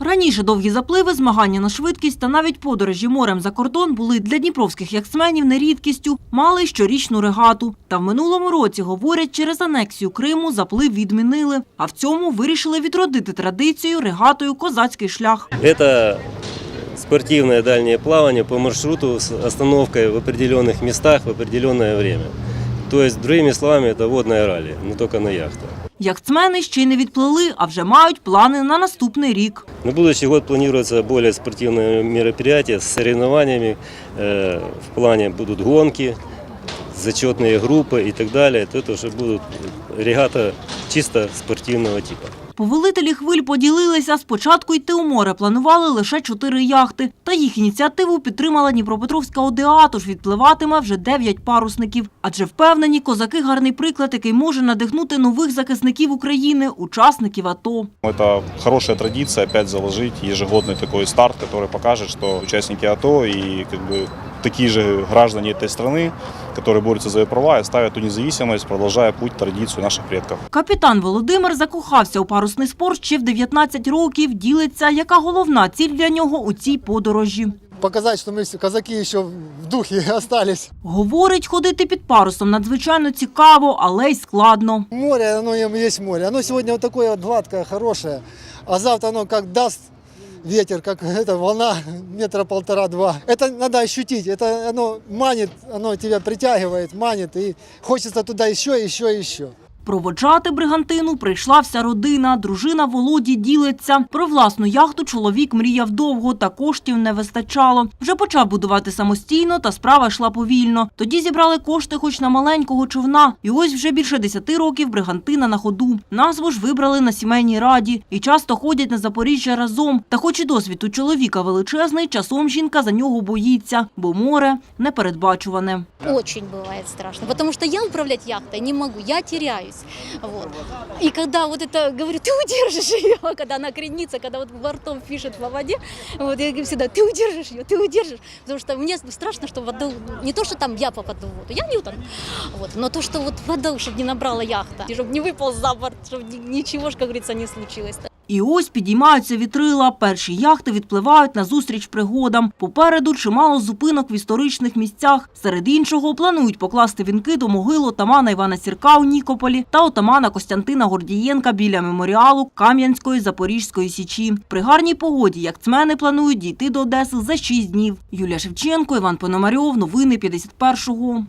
Раніше довгі запливи, змагання на швидкість та навіть подорожі морем за кордон були для дніпровських яхтсменів не рідкістю, мали й щорічну регату. Та в минулому році, говорять, через анексію Криму заплив відмінили. А в цьому вирішили відродити традицію регатою «Козацький шлях». Это спортивное дальнее плавание по маршруту с остановкой в определенных местах в определенное время. То есть, другими словами, это водное ралли, но только на яхтах. Яхтсмени ще й не відплили, а вже мають плани на наступний рік. На будущий год планируется более спортивное мероприятие с соревнованиями. Э, В плане будут гонки, зачетные группы и так далее. То это уже будут регата чисто спортивного типа. Повелителі хвиль поділилися. Спочатку йти у море планували лише чотири яхти. Та їх ініціативу підтримала Дніпропетровська ОДА, тож відпливатиме вже дев'ять парусників. Адже впевнені, козаки – гарний приклад, який може надихнути нових захисників України, учасників АТО. Это хорошая традиция опять заложить ежегодный такой старт, который покажет, что участники АТО и как бы такие же граждане этой страны, которые борются за ее права и ставят ту независимость, продолжая путь традицию наших предков. Капітан Володимир закохався у парусний спорт ще в 19 років. Ділиться, яка головна ціль для нього у цій подорожі. показать, что мы все казаки еще в духе остались. Говорить, ходити під парусом надзвичайно цікаво, але й складно. Море, оно и есть море. Оно сегодня вот такое вот гладкое, хорошее, а завтра оно как даст ветер, как эта волна метра полтора-два. Это надо ощутить, это оно манит, оно тебя притягивает, манит, и хочется туда еще, еще, еще. Проводжати бригантину прийшла вся родина. Дружина Володі ділиться. Про власну яхту чоловік мріяв довго, та коштів не вистачало. Вже почав будувати самостійно, та справа йшла повільно. Тоді зібрали кошти хоч на маленького човна. І ось вже більше десяти років бригантина на ходу. Назву ж вибрали на сімейній раді. І часто ходять на Запоріжжя разом. Та хоч і досвід у чоловіка величезний, часом жінка за нього боїться, бо море непередбачуване. Очень бывает страшно, потому что я управлять яхтой не могу, я теряюсь. Вот. И когда вот это, говорю, ты удержишь ее, когда она кренится, когда вот бортом пишет по воде, вот я говорю всегда, ты удержишь ее, ты удержишь, потому что мне страшно, что вода, не то, что там я попаду в воду, я не утону, вот, но то, что вот вода, чтобы не набрала яхта, чтобы не выпал за борт, чтобы ничего, ж, как говорится, не случилось. І ось підіймаються вітрила. Перші яхти відпливають назустріч пригодам. Попереду чимало зупинок в історичних місцях. Серед іншого планують покласти вінки до могил отамана Івана Сірка у Нікополі та отамана Костянтина Гордієнка біля меморіалу Кам'янської Запорізької січі. При гарній погоді яхтсмени планують дійти до Одеси за шість днів. Юлія Шевченко, Іван Пономарьов. Новини 51-го.